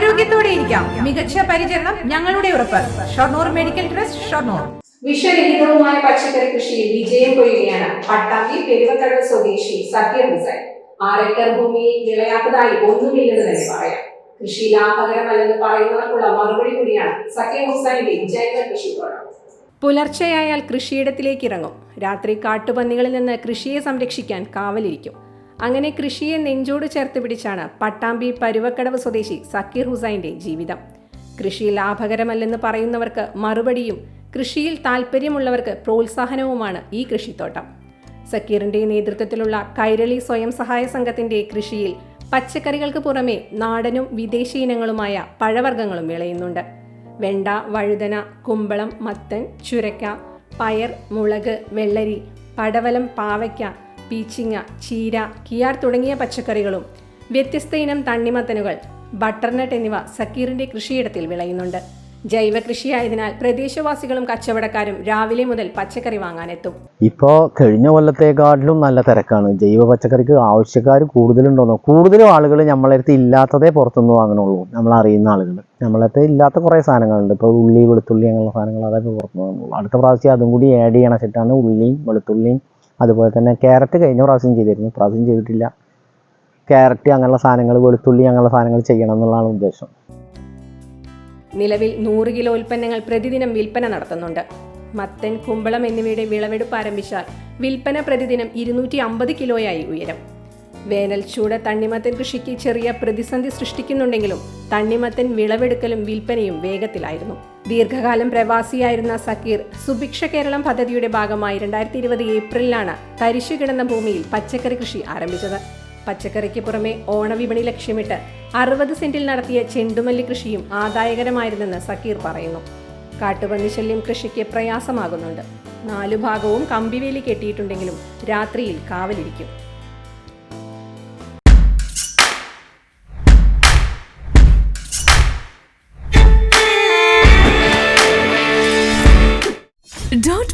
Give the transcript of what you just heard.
ആരോഗ്യത്തോടെ ഇരിക്കാം. മികച്ച പരിചരണം ഞങ്ങളുടെ ഉറപ്പ്. Shoranur medical trust Shoranur. വിഷരഹിതവുമായ പച്ചക്കറി കൃഷിയിൽ വിജയം കൊയ്യുകയാണ് പട്ടാമ്പി പെരുവക്കടവ് സ്വദേശി സത്യ ഹുസൈൻ. ആറേക്കർ ഭൂമിയിൽ വിളയാത്തതായി ഒന്നുമില്ലെന്ന് തന്നെ പറയാം. കൃഷി ലാഭകരമല്ലെന്ന് പറയുന്നവർക്കുള്ള മറുപടി കൂടിയാണ് സക്കീർ ഹുസൈന്റെ ജൈവ കൃഷിത്തോട്ടം പുലർച്ചെയായാൽ കൃഷിയിടത്തിലേക്ക് ഇറങ്ങും. രാത്രി കാട്ടുപന്നികളിൽ നിന്ന് കൃഷിയെ സംരക്ഷിക്കാൻ കാവലിരിക്കും. അങ്ങനെ കൃഷിയെ നെഞ്ചോട് ചേർത്ത് പിടിച്ചാണ് പട്ടാമ്പി പരുവക്കടവ് സ്വദേശി സക്കീർ ഹുസൈന്റെ ജീവിതം. കൃഷി ലാഭകരമല്ലെന്ന് പറയുന്നവർക്ക് മറുപടിയും കൃഷിയിൽ താല്പര്യമുള്ളവർക്ക് പ്രോത്സാഹനവുമാണ് ഈ കൃഷിത്തോട്ടം. സക്കീറിന്റെ നേതൃത്വത്തിലുള്ള കൈരളി സ്വയം സഹായ സംഘത്തിന്റെ കൃഷിയിൽ പച്ചക്കറികൾക്ക് പുറമെ നാടനും വിദേശ ഇനങ്ങളുമായ പഴവർഗങ്ങളും വിളയുന്നുണ്ട്. വെണ്ട വഴുതന കുമ്പളം മത്തൻ ചുരക്ക പയർ മുളക് വെള്ളരി പടവലം പാവയ്ക്ക പീച്ചിങ്ങ ചീര കിയാർ തുടങ്ങിയ പച്ചക്കറികളും വ്യത്യസ്ത ഇനം തണ്ണിമത്തനുകൾ ബട്ടർനട്ട് എന്നിവ സക്കീറിന്റെ കൃഷിയിടത്തിൽ വിളയുന്നുണ്ട്. ജൈവ കൃഷിയായതിനാൽ പ്രദേശവാസികളും കച്ചവടക്കാരും രാവിലെ മുതൽ പച്ചക്കറി വാങ്ങാനെത്തും. ഇപ്പോൾ കഴിഞ്ഞ കൊല്ലത്തെക്കാട്ടിലും നല്ല തിരക്കാണ്. ജൈവ പച്ചക്കറിക്ക് ആവശ്യക്കാർ കൂടുതലുണ്ടോന്നോ കൂടുതലും ആളുകൾ നമ്മളെ അടുത്ത് ഇല്ലാത്തതേ പുറത്തുനിന്ന് വാങ്ങണുള്ളൂ നമ്മൾ അറിയുന്ന ആളുകൾ നമ്മളെ അടുത്ത് ഇല്ലാത്ത കുറേ സാധനങ്ങളുണ്ട്. ഇപ്പോൾ ഉള്ളി വെളുത്തുള്ളി അങ്ങനെയുള്ള സാധനങ്ങൾ അതൊക്കെ പുറത്തുനിന്ന് വാങ്ങുള്ളൂ അടുത്ത പ്രാവശ്യം അതും കൂടി ആഡ് ചെയ്യണം. വെച്ചിട്ടാണ് ഉള്ളിയും വെളുത്തുള്ളിയും അതുപോലെ തന്നെ ക്യാരറ്റ് കഴിഞ്ഞ പ്രാവശ്യം ചെയ്തിരുന്നു പ്രാവശ്യം ചെയ്തിട്ടില്ല. ക്യാരറ്റ് അങ്ങനെയുള്ള സാധനങ്ങൾ വെളുത്തുള്ളി അങ്ങനെയുള്ള സാധനങ്ങൾ ചെയ്യണം എന്നുള്ളതാണ് ഉദ്ദേശം. നിലവിൽ നൂറ് കിലോ ഉൽപ്പന്നങ്ങൾ പ്രതിദിനം വിൽപ്പന നടത്തുന്നുണ്ട്. മത്തൻ കുമ്പളം എന്നിവയുടെ വിളവെടുപ്പ് ആരംഭിച്ചാൽ വിൽപ്പന പ്രതിദിനം ഇരുന്നൂറ്റി അമ്പത് കിലോയായി ഉയരും. വേനൽ ചൂട് തണ്ണിമത്തൻ കൃഷിക്ക് ചെറിയ പ്രതിസന്ധി സൃഷ്ടിക്കുന്നുണ്ടെങ്കിലും തണ്ണിമത്തൻ വിളവെടുക്കലും വിൽപ്പനയും വേഗത്തിലായിരുന്നു. ദീർഘകാലം പ്രവാസിയായിരുന്ന സക്കീർ സുഭിക്ഷ കേരളം പദ്ധതിയുടെ ഭാഗമായി രണ്ടായിരത്തി ഇരുപത് ഏപ്രിലിലാണ് തരിശു കിടന്ന ഭൂമിയിൽ പച്ചക്കറി കൃഷി ആരംഭിച്ചത്. പച്ചക്കറിക്ക് പുറമെ ഓണവിപണി ലക്ഷ്യമിട്ട് അറുപത് സെന്റിൽ നടത്തിയ ചെണ്ടുമല്ലി കൃഷിയും ആദായകരമായിരുന്നെന്ന് സക്കീർ പറയുന്നു. കാട്ടുപന്നി ശല്യം കൃഷിക്ക് പ്രയാസമാകുന്നുണ്ട്. നാലു ഭാഗവും കമ്പിവേലി കെട്ടിയിട്ടുണ്ടെങ്കിലും രാത്രിയിൽ കാവലിരിക്കും.